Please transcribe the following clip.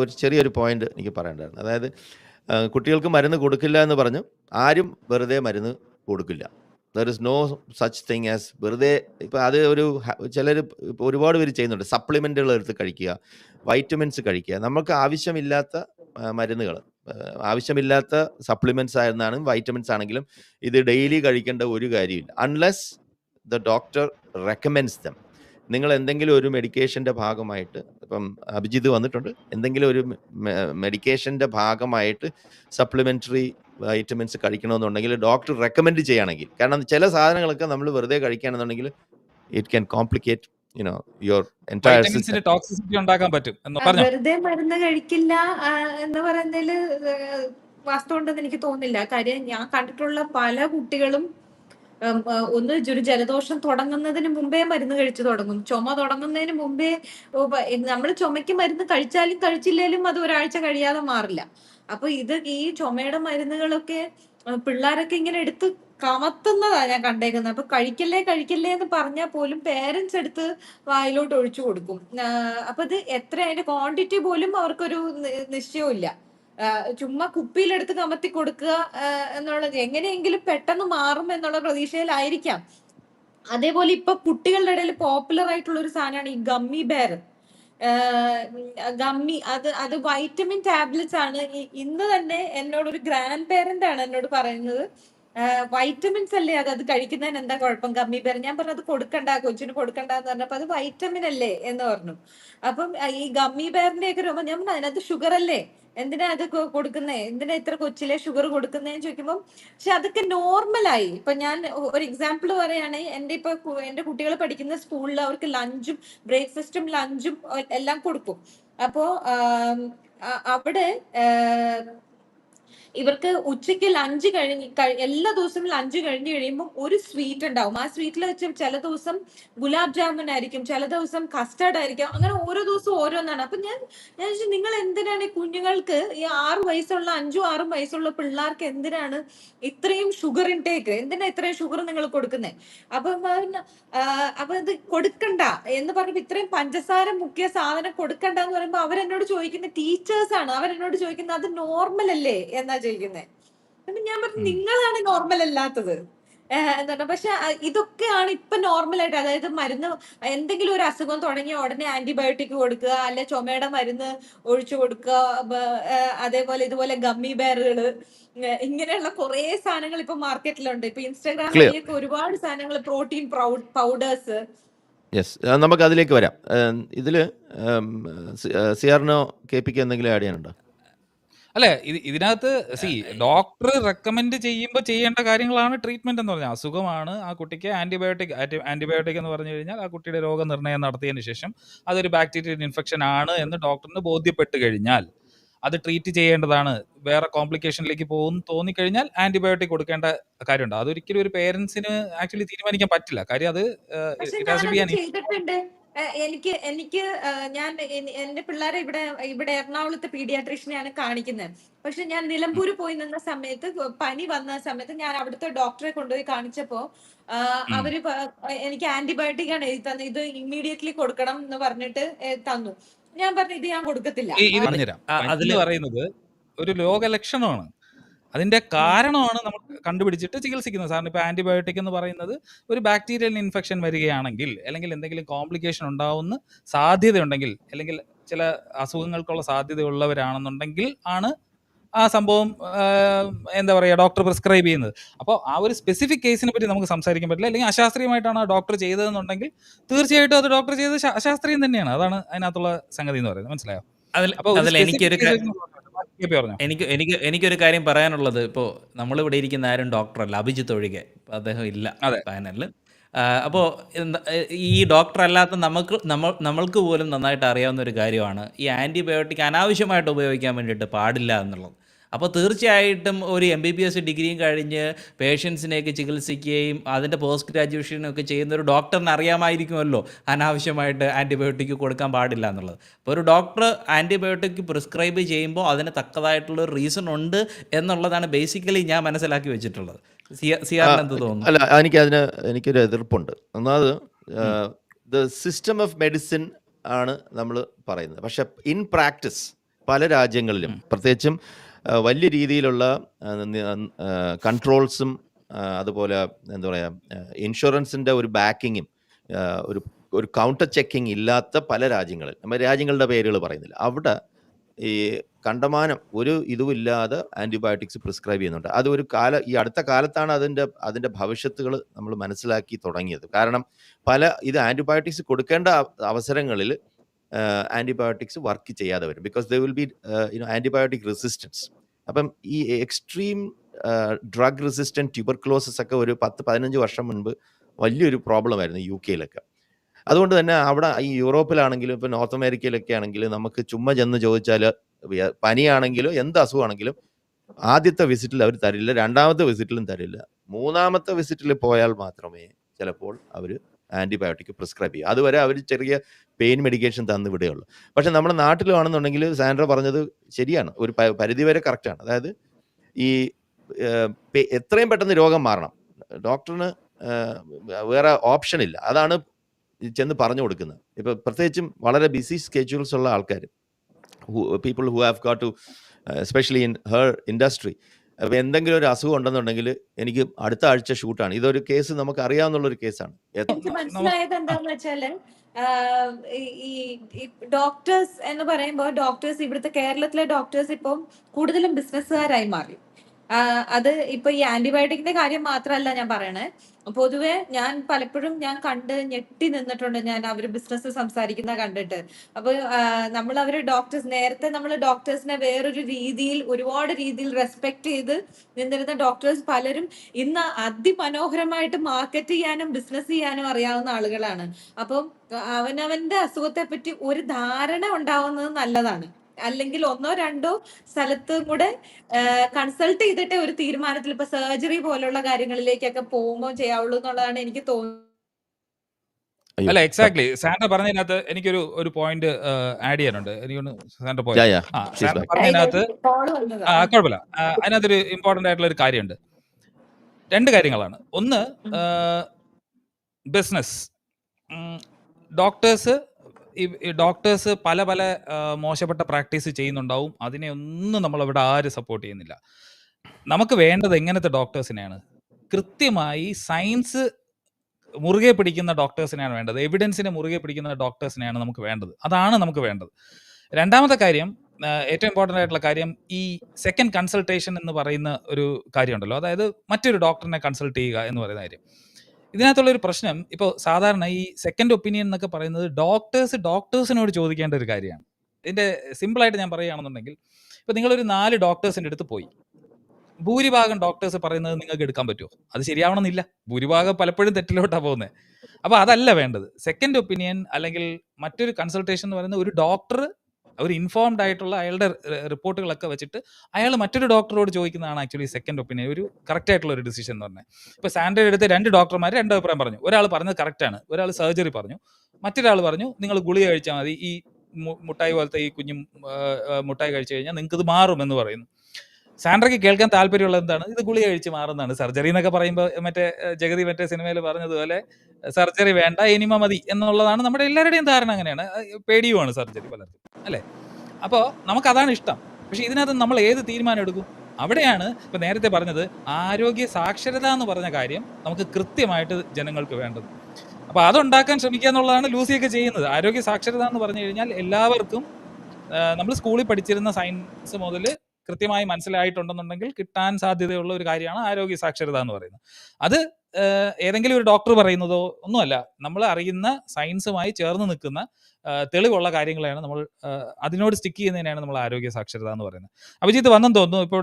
ഒരു ചെറിയൊരു പോയിന്റ് എനിക്ക് പറയേണ്ടതാണ് അതായത് കുട്ടികൾക്ക് മരുന്ന് കൊടുക്കില്ല എന്ന് പറഞ്ഞു. ആരും വെറുതെ മരുന്ന് കൊടുക്കില്ല. There is no such thing as വെറുതെ ഇപ്പോൾ അത് ഒരു ചിലർ ഒരുപാട് പേര് ചെയ്യുന്നുണ്ട്. സപ്ലിമെന്റുകൾ എടുത്ത് കഴിക്കുക വൈറ്റമിൻസ് കഴിക്കുക. നമുക്ക് ആവശ്യമില്ലാത്ത മരുന്നുകൾ ആവശ്യമില്ലാത്ത സപ്ലിമെന്റ്സ് ആയിരുന്നാണ് വൈറ്റമിൻസ് ആണെങ്കിലും ഇത് ഡെയിലി കഴിക്കേണ്ട ഒരു കാര്യമില്ല. Unless the doctor recommends them നിങ്ങൾ എന്തെങ്കിലും ഒരു മെഡിക്കേഷന്റെ ഭാഗമായിട്ട് ഇപ്പം അഭിജിത്ത് വന്നിട്ടുണ്ട് എന്തെങ്കിലും ഒരു മെഡിക്കേഷന്റെ ഭാഗമായിട്ട് സപ്ലിമെന്ററി വൈറ്റമിൻസ് കഴിക്കണമെന്നുണ്ടെങ്കിൽ ഡോക്ടർ റെക്കമെൻഡ് ചെയ്യുകയാണെങ്കിൽ കാരണം ചില സാധനങ്ങളൊക്കെ നമ്മൾ വെറുതെ കഴിക്കുകയാണെന്നുണ്ടെങ്കിൽ it can complicate you know your entire toxicity ഉണ്ടാക്കാൻ പറ്റും എന്ന് ആ, പറഞ്ഞു? വെറുതെ മരുന്ന് കഴിക്കില്ല എന്ന് പറയുന്നതിൽ വാസ്തവം ഉണ്ടെന്ന് എനിക്ക് തോന്നുന്നില്ല. കാര്യം ഞാൻ കണ്ടിട്ടുള്ള പല കുട്ടികളും ഒന്ന് ഒരു ജലദോഷം തുടങ്ങുന്നതിന് മുമ്പേ മരുന്ന് കഴിച്ചു തുടങ്ങും. ചുമ തുടങ്ങുന്നതിന് മുമ്പേ നമ്മൾ ചുമയ്ക്ക് മരുന്ന് കഴിച്ചാലും കഴിച്ചില്ലേലും അത് ഒരാഴ്ച കഴിയാതെ മാറില്ല. അപ്പൊ ഇത് ഈ ചുമയുടെ മരുന്നുകളൊക്കെ പിള്ളേരൊക്കെ ഇങ്ങനെ എടുത്ത് കമത്തുന്നതാ ഞാൻ കണ്ടേക്കുന്നത്. അപ്പൊ കഴിക്കല്ലേ കഴിക്കല്ലേ എന്ന് പറഞ്ഞാൽ പോലും പേരൻസ് എടുത്ത് വായിലോട്ട് ഒഴിച്ചു കൊടുക്കും. അപ്പൊ ഇത് എത്ര അതിന്റെ ക്വാണ്ടിറ്റി പോലും അവർക്കൊരു നിശ്ചയമില്ല ചുമ്മാ കുപ്പിയിലെടുത്ത് കമത്തി കൊടുക്കുക എന്നുള്ളത് എങ്ങനെയെങ്കിലും പെട്ടെന്ന് മാറും എന്നുള്ള പ്രതീക്ഷയിലായിരിക്കാം. അതേപോലെ ഇപ്പൊ കുട്ടികളുടെ ഇടയിൽ പോപ്പുലർ ആയിട്ടുള്ള ഒരു സാധനമാണ് ഈ ഗമ്മി ബെയർ ഗമ്മി അത് അത് വൈറ്റമിൻ ടാബ്ലറ്റ്സ് ആണ്. ഇന്ന് തന്നെ എന്നോട് ഒരു ഗ്രാൻഡ് പേരന്റ് ആണ് എന്നോട് പറയുന്നത്. വൈറ്റമിൻസ് അല്ലേ അത്? അത് കഴിക്കുന്നതിന് എന്താ കുഴപ്പം? കമ്മി പേര്. ഞാൻ പറഞ്ഞു അത് കൊടുക്കണ്ട കൊച്ചിന് കൊടുക്കണ്ട എന്ന് പറഞ്ഞപ്പോ അത് വൈറ്റമിൻ അല്ലേ എന്ന് പറഞ്ഞു. അപ്പം ഈ ഗമ്മി ബെയറിന്റെ ഒക്കെ രൂപം ഞാൻ പറഞ്ഞു അതിനകത്ത് ഷുഗർ അല്ലേ? എന്തിനാ അത് കൊടുക്കുന്നേ? എന്തിനാ ഇത്ര കൊച്ചിലെ ഷുഗർ കൊടുക്കുന്നതെന്ന് ചോദിക്കുമ്പോൾ പക്ഷെ അതൊക്കെ നോർമലായി ഇപ്പൊ ഞാൻ ഒരു എക്സാമ്പിൾ പറയുകയാണെങ്കിൽ എന്റെ ഇപ്പൊ എന്റെ കുട്ടികൾ പഠിക്കുന്ന സ്കൂളിൽ അവർക്ക് ലഞ്ചും ബ്രേക്ക്ഫാസ്റ്റും ലഞ്ചും എല്ലാം കൊടുക്കും. അപ്പോ അവിടെ ഇവർക്ക് ഉച്ചയ്ക്ക് ലഞ്ച് കഴിഞ്ഞ് കഴി- എല്ലാ ദിവസവും ലഞ്ച് കഴിഞ്ഞ് കഴിയുമ്പോൾ ഒരു സ്വീറ്റ് ഉണ്ടാവും. ആ സ്വീറ്റിൽ വെച്ച് ചില ദിവസം ഗുലാബ് ജാമുൻ ആയിരിക്കും ചില ദിവസം കസ്റ്റർഡ് ആയിരിക്കും. അങ്ങനെ ഓരോ ദിവസവും ഓരോന്നാണ്. അപ്പൊ ഞാൻ ഞാൻ ചോദിച്ചു നിങ്ങൾ എന്തിനാണ് ഈ കുഞ്ഞുങ്ങൾക്ക് ഈ ആറ് വയസ്സുള്ള അഞ്ചും ആറും വയസ്സുള്ള പിള്ളേർക്ക് എന്തിനാണ് ഇത്രയും ഷുഗർ ഇൻടേക്ക് എന്തിനാ ഇത്രയും ഷുഗർ നിങ്ങൾ കൊടുക്കുന്നത് അപ്പൊ അപ്പൊ ഇത് കൊടുക്കണ്ട എന്ന് പറഞ്ഞപ്പോ ഇത്രയും പഞ്ചസാര മുഖ്യ സാധനം കൊടുക്കണ്ട എന്ന് പറയുമ്പോൾ അവരെന്നോട് ചോദിക്കുന്ന ടീച്ചേഴ്സ് ആണ്. അവരെന്നോട് ചോദിക്കുന്നത് അത് നോർമൽ അല്ലേ? എന്നാ ചോദിക്കുന്നത് അപ്പൊ ഞാൻ പറഞ്ഞു നിങ്ങളാണ് നോർമൽ അല്ലാത്തത്. എന്താണ് പക്ഷെ ഇതൊക്കെയാണ് ഇപ്പൊ നോർമൽ ആയിട്ട് അതായത് മരുന്ന് എന്തെങ്കിലും ഒരു അസുഖം തുടങ്ങിയ ഉടനെ ആന്റിബയോട്ടിക് കൊടുക്കുക അല്ലെ ചുമയുടെ മരുന്ന് ഒഴിച്ചു കൊടുക്കുക അതേപോലെ ഇതുപോലെ ഗമ്മി ബെയറുകൾ ഇങ്ങനെയുള്ള കുറെ സാധനങ്ങൾ ഇപ്പൊ മാർക്കറ്റിലുണ്ട്. ഇപ്പൊ ഇൻസ്റ്റാഗ്രാമിലേക്ക്. ഒരുപാട് സാധനങ്ങൾ പ്രോട്ടീൻ പൗഡേഴ്സ് യെസ് നമുക്ക് അതിലേക്ക് വരാം. ഇതിൽ സിയാറിനോ കെ പിക്ക് എന്തെങ്കിലും ആഡ് ചെയ്യാനുണ്ടോ? അല്ലെ? ഇത് ഇതിനകത്ത് സി ഡോക്ടർ റെക്കമെൻഡ് ചെയ്യുമ്പോൾ ചെയ്യേണ്ട കാര്യങ്ങളാണ് ട്രീറ്റ്മെന്റ് എന്ന് പറഞ്ഞാൽ അസുഖമാണ് ആ കുട്ടിക്ക് ആന്റിബയോട്ടിക് ആന്റിബയോട്ടിക് എന്ന് പറഞ്ഞു കഴിഞ്ഞാൽ ആ കുട്ടിയുടെ രോഗനിർണയം നടത്തിയതിന് ശേഷം അതൊരു ബാക്ടീരിയൽ ഇൻഫെക്ഷൻ ആണ് എന്ന് ഡോക്ടറിന് ബോധ്യപ്പെട്ട് കഴിഞ്ഞാൽ അത് ട്രീറ്റ് ചെയ്യേണ്ടതാണ്. വേറെ കോംപ്ലിക്കേഷനിലേക്ക് പോകും തോന്നിക്കഴിഞ്ഞാൽ ആന്റിബയോട്ടിക് കൊടുക്കേണ്ട കാര്യമുണ്ട്. അതൊരിക്കലും ഒരു പേരൻസിന് ആക്ച്വലി തീരുമാനിക്കാൻ പറ്റില്ല. കാര്യം അത് ഇറ്റ് ഹാസ് ടു ഞാനത് ബി ചെയ്തിട്ടുണ്ട്. എനിക്ക് എനിക്ക് ഞാൻ എന്റെ പിള്ളേരെ ഇവിടെ ഇവിടെ എറണാകുളത്ത് പീഡിയാട്രീഷ്യനെയാണ് കാണിക്കുന്നത് പക്ഷെ ഞാൻ നിലമ്പൂർ പോയി നിന്ന സമയത്ത് പനി വന്ന സമയത്ത് ഞാൻ അവിടുത്തെ ഡോക്ടറെ കൊണ്ടുപോയി കാണിച്ചപ്പോ അവർ എനിക്ക് ആന്റിബയോട്ടിക് ആണ് എഴുതി തന്നത്. ഇത് ഇമ്മീഡിയറ്റ്ലി കൊടുക്കണം എന്ന് പറഞ്ഞിട്ട് തന്നു. ഞാൻ പറഞ്ഞു ഇത് ഞാൻ കൊടുക്കത്തില്ല. അതിൽ പറയുന്നത് ഒരു രോഗലക്ഷണമാണ്. അതിന്റെ കാരണമാണ് നമ്മൾ കണ്ടുപിടിച്ചിട്ട് ചികിത്സിക്കുന്നത്. സാറിന് ഇപ്പോൾ ആന്റിബയോട്ടിക് എന്ന് പറയുന്നത് ഒരു ബാക്ടീരിയൽ ഇൻഫെക്ഷൻ വരികയാണെങ്കിൽ അല്ലെങ്കിൽ എന്തെങ്കിലും കോംപ്ലിക്കേഷൻ ഉണ്ടാവുന്ന സാധ്യതയുണ്ടെങ്കിൽ അല്ലെങ്കിൽ ചില അസുഖങ്ങൾക്കുള്ള സാധ്യതയുള്ളവരാണെന്നുണ്ടെങ്കിൽ ആണ് ആ സംഭവം എന്താ പറയുക ഡോക്ടർ പ്രിസ്ക്രൈബ് ചെയ്യുന്നത്. അപ്പോൾ ആ ഒരു സ്പെസിഫിക് കേസിനെ പറ്റി നമുക്ക് സംസാരിക്കാൻ പറ്റില്ല. അല്ലെങ്കിൽ അശാസ്ത്രീയമായിട്ടാണ് ആ ഡോക്ടർ ചെയ്തതെന്നുണ്ടെങ്കിൽ തീർച്ചയായിട്ടും അത് ഡോക്ടർ ചെയ്തത് അശാസ്ത്രീയം തന്നെയാണ്. അതാണ് അതിനകത്തുള്ള സംഗതി എന്ന് പറയുന്നത്. മനസ്സിലായോ? അതിൽ എനിക്കൊരു എനിക്ക് എനിക്ക് എനിക്കൊരു കാര്യം പറയാനുള്ളത്. ഇപ്പോൾ നമ്മളിവിടെ ഇരിക്കുന്ന ആരും ഡോക്ടറല്ല അഭിജിത്ത് ഒഴികെ. അദ്ദേഹം ഇല്ല അതെ. പാനലിൽ അപ്പോൾ ഈ ഡോക്ടർ അല്ലാത്ത നമുക്ക് നമ്മൾ നമ്മൾക്ക് പോലും നന്നായിട്ട് അറിയാവുന്ന ഒരു കാര്യമാണ് ഈ ആന്റിബയോട്ടിക് അനാവശ്യമായിട്ട് ഉപയോഗിക്കാൻ വേണ്ടിയിട്ട് പാടില്ല എന്നുള്ളത്. അപ്പോൾ തീർച്ചയായിട്ടും ഒരു എം ബി ബി എസ് ഡിഗ്രിയും കഴിഞ്ഞ് പേഷ്യൻസിനെയൊക്കെ ചികിത്സിക്കുകയും അതിന്റെ പോസ്റ്റ് ഗ്രാജുവേഷനൊക്കെ ചെയ്യുന്ന ഒരു ഡോക്ടറിന് അറിയാമായിരിക്കുമല്ലോ അനാവശ്യമായിട്ട് ആന്റിബയോട്ടിക് കൊടുക്കാൻ പാടില്ല എന്നുള്ളത്. അപ്പോൾ ഒരു ഡോക്ടർ ആന്റിബയോട്ടിക് പ്രിസ്ക്രൈബ് ചെയ്യുമ്പോൾ അതിന് തക്കതായിട്ടുള്ള ഒരു റീസൺ ഉണ്ട് എന്നുള്ളതാണ് ബേസിക്കലി ഞാൻ മനസ്സിലാക്കി വെച്ചിട്ടുള്ളത്. എന്ത് തോന്നുന്നു? അല്ല എനിക്ക് അതിന് എനിക്കൊരു എതിർപ്പുണ്ട്. ഒന്നാമത് ദ സിസ്റ്റം ഓഫ് മെഡിസിൻ ആണ് നമ്മൾ പറയുന്നത്. പക്ഷെ ഇൻ പ്രാക്ടീസ് പല രാജ്യങ്ങളിലും പ്രത്യേകിച്ചും വലിയ രീതിയിലുള്ള കൺട്രോൾസും അതുപോലെ എന്താ പറയുക ഇൻഷുറൻസിന്റെ ഒരു ബാക്കിങ്ങും ഒരു ഒരു കൗണ്ടർ ചെക്കിംഗ് ഇല്ലാത്ത പല രാജ്യങ്ങളിൽ നമ്മൾ രാജ്യങ്ങളുടെ പേരുകൾ പറയുന്നില്ല. അവിടെ ഈ കണ്ടമാനം ഒരു ഇതുമില്ലാതെ ആന്റിബയോട്ടിക്സ് പ്രിസ്ക്രൈബ് ചെയ്യുന്നുണ്ട്. അത് ഒരു കാല ഈ അടുത്ത കാലത്താണ് അതിന്റെ അതിന്റെ ഭവിഷ്യത്തുകൾ നമ്മൾ മനസ്സിലാക്കി തുടങ്ങിയത്. കാരണം പല ഇത് ആന്റിബയോട്ടിക്സ് കൊടുക്കേണ്ട അവസരങ്ങളിൽ ആന്റിബയോട്ടിക്സ് വർക്ക് ചെയ്യാതെ വരും. Because the will be you know antibiotic resistance അപ്പം ഈ എക്സ്ട്രീം ഡ്രഗ് റെസിസ്റ്റന്റ് ട്യൂബർക്ലോസസ് ഒക്കെ ഒരു പത്ത് പതിനഞ്ച് വർഷം മുൻപ് വലിയൊരു പ്രോബ്ലം ആയിരുന്നു യു കെയിലൊക്കെ. അതുകൊണ്ട് തന്നെ അവിടെ ഈ യൂറോപ്പിലാണെങ്കിലും ഇപ്പോൾ നോർത്ത് അമേരിക്കയിലൊക്കെ ആണെങ്കിലും നമുക്ക് ചുമ്മാ ചെന്ന് ചോദിച്ചാൽ പനിയാണെങ്കിലും എന്ത് അസുഖമാണെങ്കിലും ആദ്യത്തെ വിസിറ്റിൽ അവർ തരില്ല രണ്ടാമത്തെ വിസിറ്റിലും തരില്ല. മൂന്നാമത്തെ വിസിറ്റിൽ പോയാൽ മാത്രമേ ചിലപ്പോൾ അവർ ആന്റിബയോട്ടിക് പ്രിസ്ക്രൈബ് ചെയ്യുക. അതുവരെ അവർ ചെറിയ പെയിൻ മെഡിക്കേഷൻ തന്നു വിടുകയുള്ളൂ. പക്ഷേ നമ്മുടെ നാട്ടിലാണെന്നുണ്ടെങ്കിൽ സാൻഡ്ര പറഞ്ഞത് ശരിയാണ്. ഒരു പരിധിവരെ പരിധി വരെ കറക്റ്റാണ് അതായത് ഈ എത്രയും പെട്ടെന്ന് രോഗം മാറണം. ഡോക്ടറിന് വേറെ ഓപ്ഷൻ ഇല്ല. അതാണ് ചെന്ന് പറഞ്ഞു കൊടുക്കുന്നത്. ഇപ്പം പ്രത്യേകിച്ചും വളരെ ബിസി സ്കെഡ്യൂൾസ് ഉള്ള ആൾക്കാർ who people who have got to especially in her industry അപ്പോൾ എന്തെങ്കിലും ഒരു അസുഖം ഉണ്ടെന്നുണ്ടെങ്കിൽ എനിക്ക് അടുത്ത ആഴ്ച ഷൂട്ടാണ്. ഇതൊരു കേസ് നമുക്ക് അറിയാവുന്ന ഒരു കേസാണ് എനിക്ക് മനസ്സിലായത് എന്താണെന്ന് വെച്ചാൽ ഈ- ഡോക്ടേഴ്സ് എന്ന് പറയുമ്പോൾ ഡോക്ടേഴ്സ് ഇവിടുത്തെ കേരളത്തിലെ ഡോക്ടേഴ്സ് ഇപ്പം കൂടുതലും ബിസിനസ്സുകാരായി മാറി. അത് ഇപ്പൊ ഈ ആന്റിബയോട്ടിക്കിന്റെ കാര്യം മാത്രമല്ല ഞാൻ പറയണേ. പൊതുവെ ഞാൻ പലപ്പോഴും ഞാൻ കണ്ട് ഞെട്ടി നിന്നിട്ടുണ്ട്. ഞാൻ അവർ ബിസിനസ് സംസാരിക്കുന്ന കണ്ടിട്ട്. അപ്പൊ നമ്മൾ അവർ ഡോക്ടേഴ്സ് നേരത്തെ നമ്മൾ ഡോക്ടേഴ്സിനെ വേറൊരു രീതിയിൽ ഒരുപാട് രീതിയിൽ റെസ്പെക്ട് ചെയ്ത് നിന്നിരുന്ന ഡോക്ടേഴ്സ് പലരും ഇന്ന് അതിമനോഹരമായിട്ട് മാർക്കറ്റ് ചെയ്യാനും ബിസിനസ് ചെയ്യാനും അറിയാവുന്ന ആളുകളാണ്. അപ്പം അവനവന്റെ അസുഖത്തെ പറ്റി ഒരു ധാരണ ഉണ്ടാവുന്നത് നല്ലതാണ്. അല്ലെങ്കിൽ ഒന്നോ രണ്ടോ സ്ഥലത്തും കൂടെ കൺസൾട്ട് ചെയ്തിട്ട് ഒരു തീരുമാനത്തിൽ ഇപ്പൊ സർജറി പോലുള്ള കാര്യങ്ങളിലേക്കൊക്കെ പോകുമ്പോൾ ചെയ്യാവുള്ളൂ എന്നുള്ളതാണ് എനിക്ക് തോന്നുന്നത്. അല്ല എക്സാക്ട്ലി സാൻഡ പറഞ്ഞതിനകത്ത് എനിക്കൊരു ഒരു പോയിന്റ് ആഡ് ചെയ്യാനുണ്ട്. എനിക്കൊന്ന് back. പറഞ്ഞതിനകത്ത് കുഴപ്പമില്ല. അതിനകത്തൊരു ഇമ്പോർട്ടന്റ് ആയിട്ടുള്ള ഒരു കാര്യമുണ്ട്. രണ്ട് കാര്യങ്ങളാണ്. ഒന്ന് ബിസിനസ് ഡോക്ടേഴ്സ് ഡോക്ടേഴ്സ് പല പല മോശപ്പെട്ട പ്രാക്ടീസ് ചെയ്യുന്നുണ്ടാവും. അതിനെ ഒന്നും നമ്മൾ ഇവിടെ ആരും സപ്പോർട്ട് ചെയ്യുന്നില്ല. നമുക്ക് വേണ്ടത് എങ്ങനത്തെ ഡോക്ടേഴ്സിനെയാണ് കൃത്യമായി സയൻസ് മുറുകെ പിടിക്കുന്ന ഡോക്ടേഴ്സിനെയാണ് വേണ്ടത്. എവിഡൻസിനെ മുറുകെ പിടിക്കുന്ന ഡോക്ടേഴ്സിനെയാണ് നമുക്ക് വേണ്ടത്. അതാണ് നമുക്ക് വേണ്ടത്. രണ്ടാമത്തെ കാര്യം ഏറ്റവും ഇമ്പോർട്ടന്റ് ആയിട്ടുള്ള കാര്യം ഈ സെക്കൻഡ് കൺസൾട്ടേഷൻ എന്ന് പറയുന്ന ഒരു കാര്യമുണ്ടല്ലോ. അതായത് മറ്റൊരു ഡോക്ടറിനെ കൺസൾട്ട് ചെയ്യുക എന്ന് പറയുന്ന കാര്യം. ഇതിനകത്തുള്ള ഒരു പ്രശ്നം ഇപ്പോൾ സാധാരണ ഈ സെക്കൻഡ് ഒപ്പീനിയൻ എന്നൊക്കെ പറയുന്നത് ഡോക്ടേഴ്സ് ഡോക്ടേഴ്സിനോട് ചോദിക്കേണ്ട ഒരു കാര്യമാണ്. ഇതിന്റെ സിമ്പിളായിട്ട് ഞാൻ പറയുകയാണെന്നുണ്ടെങ്കിൽ ഇപ്പോൾ നിങ്ങളൊരു നാല് ഡോക്ടേഴ്സിന്റെ അടുത്ത് പോയി. ഭൂരിഭാഗം ഡോക്ടേഴ്സ് പറയുന്നത് നിങ്ങൾക്ക് എടുക്കാൻ പറ്റുമോ? അത് ശരിയാവണമെന്നില്ല. ഭൂരിഭാഗം പലപ്പോഴും തെറ്റിലോട്ടാണ് പോകുന്നത് അപ്പോൾ അതല്ല വേണ്ടത്. സെക്കൻഡ് ഒപ്പീനിയൻ അല്ലെങ്കിൽ മറ്റൊരു കൺസൾട്ടേഷൻ എന്ന് പറയുന്നത് ഒരു ഡോക്ടർ ഒരു ഇൻഫോംഡ് ആയിട്ടുള്ള അയാളുടെ റിപ്പോർട്ടുകളൊക്കെ വെച്ചിട്ട് അയാൾ മറ്റൊരു ഡോക്ടറോട് ചോദിക്കുന്നതാണ് ആക്ച്വലി സെക്കൻഡ് ഒപ്പീനിയൻ ഒരു കറക്റ്റ് ആയിട്ടുള്ള ഒരു ഡിസിഷൻ എന്ന് പറഞ്ഞാൽ. ഇപ്പോൾ സാൻഡേർഡ് എടുത്ത് രണ്ട് ഡോക്ടർമാർ രണ്ട് അഭിപ്രായം പറഞ്ഞു. ഒരാൾ പറഞ്ഞത് ആണ്. ഒരാൾ സർജറി പറഞ്ഞു. മറ്റൊരാൾ പറഞ്ഞു നിങ്ങൾ ഗുളി കഴിച്ചാൽ മതി ഈ മുട്ടായി പോലത്തെ ഈ കുഞ്ഞും മുട്ടായി കഴിച്ചു കഴിഞ്ഞാൽ നിങ്ങൾക്ക് ഇത് മാറും എന്ന് പറയുന്നു. സാൻഡ്രയ്ക്ക് കേൾക്കാൻ താല്പര്യമുള്ളത് എന്താണ്? ഇത് ഗുളി കഴിച്ച് മാറുന്നതാണ്. സർജറി എന്നൊക്കെ പറയുമ്പോൾ മറ്റേ ജഗതി മറ്റേ സിനിമയിൽ പറഞ്ഞതുപോലെ സർജറി വേണ്ട എനിമ മതി എന്നുള്ളതാണ് നമ്മുടെ എല്ലാവരുടെയും ധാരണ അങ്ങനെയാണ്. പേടിയുമാണ് സർജറി പലർക്കും. അല്ലേ? അപ്പോൾ നമുക്കതാണ് ഇഷ്ടം. പക്ഷേ ഇതിനകത്ത് നമ്മൾ ഏത് തീരുമാനം എടുക്കും? അവിടെയാണ് ഇപ്പോൾ നേരത്തെ പറഞ്ഞത് ആരോഗ്യ സാക്ഷരത എന്ന് പറഞ്ഞ കാര്യം നമുക്ക് കൃത്യമായിട്ട് ജനങ്ങൾക്ക് വേണ്ടത്. അപ്പോൾ അതുണ്ടാക്കാൻ ശ്രമിക്കുക എന്നുള്ളതാണ് ലൂസിയൊക്കെ ചെയ്യുന്നത്. ആരോഗ്യ സാക്ഷരത എന്ന് പറഞ്ഞു കഴിഞ്ഞാൽ എല്ലാവർക്കും നമ്മൾ സ്കൂളിൽ പഠിച്ചിരുന്ന സയൻസ് മുതൽ കൃത്യമായി മനസ്സിലായിട്ടുണ്ടെന്നുണ്ടെങ്കിൽ കിട്ടാൻ സാധ്യതയുള്ള ഒരു കാര്യമാണ് ആരോഗ്യ സാക്ഷരത എന്ന് പറയുന്നത്. അത് ഏതെങ്കിലും ഒരു ഡോക്ടർ പറയുന്നതോ ഒന്നുമല്ല. നമ്മൾ അറിയുന്ന സയൻസുമായി ചേർന്ന് നിൽക്കുന്ന തെളിവുള്ള കാര്യങ്ങളെയാണ് നമ്മൾ അതിനോട് സ്റ്റിക്ക് ചെയ്യുന്നതിനാണ് നമ്മൾ ആരോഗ്യ സാക്ഷരത എന്ന് പറയുന്നത്. അഭിജിത്ത് വന്നെന്ന് തോന്നുന്നു ഇപ്പോൾ